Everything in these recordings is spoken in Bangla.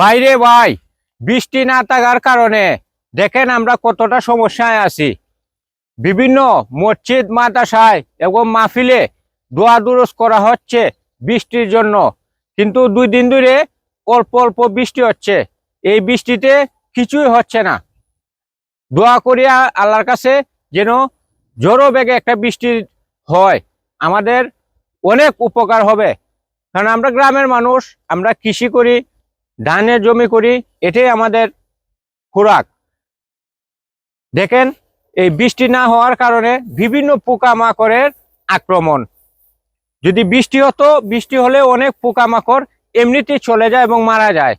বাইরে ভাই, বৃষ্টি না থাকার কারণে দেখেন আমরা কতটা সমস্যায় আছি। বিভিন্ন মসজিদ, মাদ্রাসায় এবং মাহফিলে দোয়া দুরস করা হচ্ছে বৃষ্টির জন্য। কিন্তু দুই দিন ধরে অল্প অল্প বৃষ্টি হচ্ছে। এই বৃষ্টিতে কিছুই হচ্ছে না। দোয়া করিয়া আল্লাহর কাছে যেন জোরো বেগে একটা বৃষ্টি হয়। আমাদের অনেক উপকার হবে। কারণ আমরা গ্রামের মানুষ, আমরা কৃষি করি ধানের জমি করি, এটাই আমাদের খোরাক। দেখেন, এই বৃষ্টি না হওয়ার কারণে বিভিন্ন পোকামাকড়ের আক্রমণ। যদি বৃষ্টি হতো, বৃষ্টি হলে অনেক পোকামাকড় এমনিতেই চলে যায় এবং মারা যায়।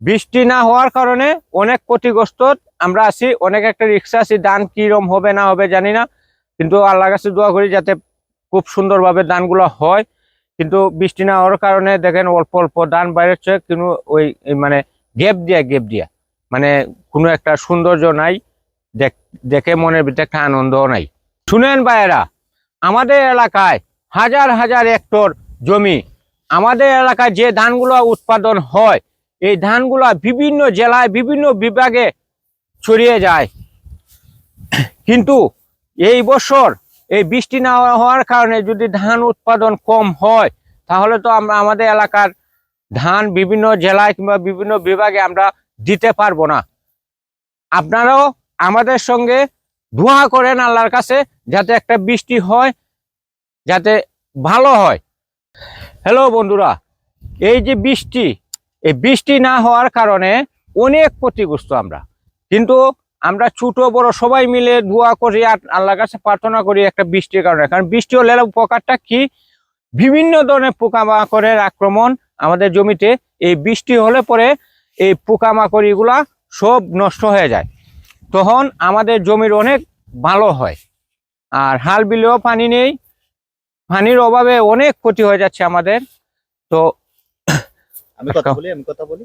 বৃষ্টি না হওয়ার কারণে অনেক ক্ষতিগ্রস্ত আমরা আছি, অনেক একটা রিক্সা আছি, ধান কিরম হবে না হবে জানি না। কিন্তু আল্লাহর কাছে দোয়া করি যাতে খুব সুন্দরভাবে ধানগুলো হয়। কিন্তু বৃষ্টি না হওয়ার কারণে দেখেন অল্প অল্প ধান বাইরেছে, কিন্তু ওই মানে গেপ দিয়া গেপ দিয়া। মানে কোনো একটা সৌন্দর্য নাই, দেখ- মনের ভিতরে একটা আনন্দ নাই। শুনেন ভাইয়েরা, আমাদের এলাকায় হাজার হাজার হেক্টর জমি। আমাদের এলাকায় যে ধানগুলো উৎপাদন হয়, এই ধানগুলা বিভিন্ন জেলায়, বিভিন্ন বিভাগে ছড়িয়ে যায়। কিন্তু এই বছর এই বৃষ্টি না হওয়ার কারণে যদি ধান উৎপাদন কম হয়, তাহলে তো আমরা, আমাদের এলাকার ধান বিভিন্ন জেলায় কিংবা বিভিন্ন বিভাগে আমরা দিতে পারব না। আপনারাও আমাদের সঙ্গে দোয়া করেন আল্লাহর কাছে যাতে একটা বৃষ্টি হয়, যাতে ভালো হয়। হ্যালো বন্ধুরা, এই যে বৃষ্টি, এই বৃষ্টি না হওয়ার কারণে অনেক ক্ষতিগ্রস্ত আমরা। কিন্তু আমরা ছোট বড় সবাই মিলে দোয়া করি আর আল্লাহর কাছে প্রার্থনা করি একটা বৃষ্টির কারণে। কারণ বৃষ্টি হলে উপকারটা কি? বিভিন্ন ধরনের পোকামাকড়ের আক্রমণ আমাদের জমিতে, এই বৃষ্টি হলে পরে এই পোকামাকড়িগুলা সব নষ্ট হয়ে যায়। তখন আমাদের জমির অনেক ভালো হয়। আর হাল বিলেও পানি নেই, পানির অভাবে অনেক ক্ষতি হয়ে যাচ্ছে আমাদের। তো আমি কথা বলি, আমি কথা বলি।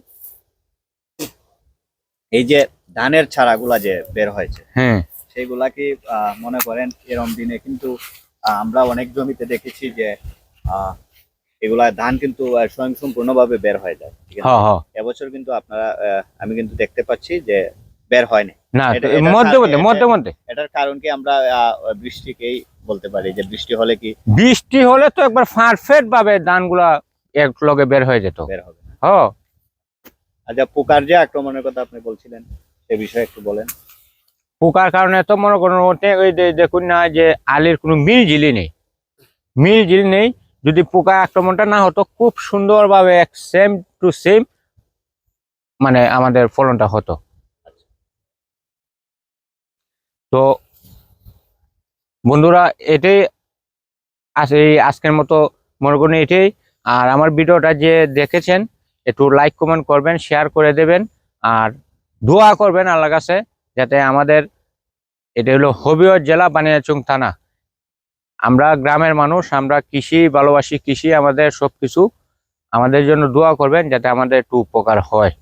এই যে ধানের ছাড়াগুলা যে বের হয়েছে হ্যাঁ। সেইগুলা কি মনে করেন এরম দিনে কিন্তু আমরা অনেক জমিতে দেখেছি যে এগুলা ধান কিন্তু আহ, স্বয়ংসম্পূর্ণভাবে বের হয়ে যায়। ঠিক আছে? হ হ এবছর কিন্তু আপনারা আমি কিন্তু দেখতে পাচ্ছি যে বের হয়নি। না এটার কারণ কি আমরা বৃষ্টিকেই বলতে পারি যে বৃষ্টি হলে কি বৃষ্টি হলে তো একবার পারফেক্ট ভাবে ধানগুলা এক লগে বের হয়ে যেত। বের হবে না? হ আচ্ছা পোকার যে আক্রমণের কথা আপনি বলছিলেন সে বিষয়ে একটু বলেন। পোকার কারণে তো মনে করুন ওই দেখুন না, যে আলির কোনো মিল ঝিলি নেই। মিল ঝিলি নেই, যদি পোকা আক্রমণটা না হতো, খুব সুন্দরভাবে এক সেম টু সেম মানে আমাদের ফলনটা হতো। তো বন্ধুরা, এটাই এই আজকের মতো মনে করুন এটাই। আর আমার ভিডিওটা যে দেখেছেন, একটু লাইক কমেন্ট করবেন শেয়ার করে দেবেন। আর দোয়া করবেন আল্লাহ কাছে যাতে আমাদের এটা হলো হবিয়র জেলা বানিয়াচুং থানা। আমরা গ্রামের মানুষ, আমরা কৃষি, ভালোবাসি কৃষি, আমাদের সব কিছু আমাদের জন্য দোয়া করবেন যাতে আমাদের একটু উপকার হয়।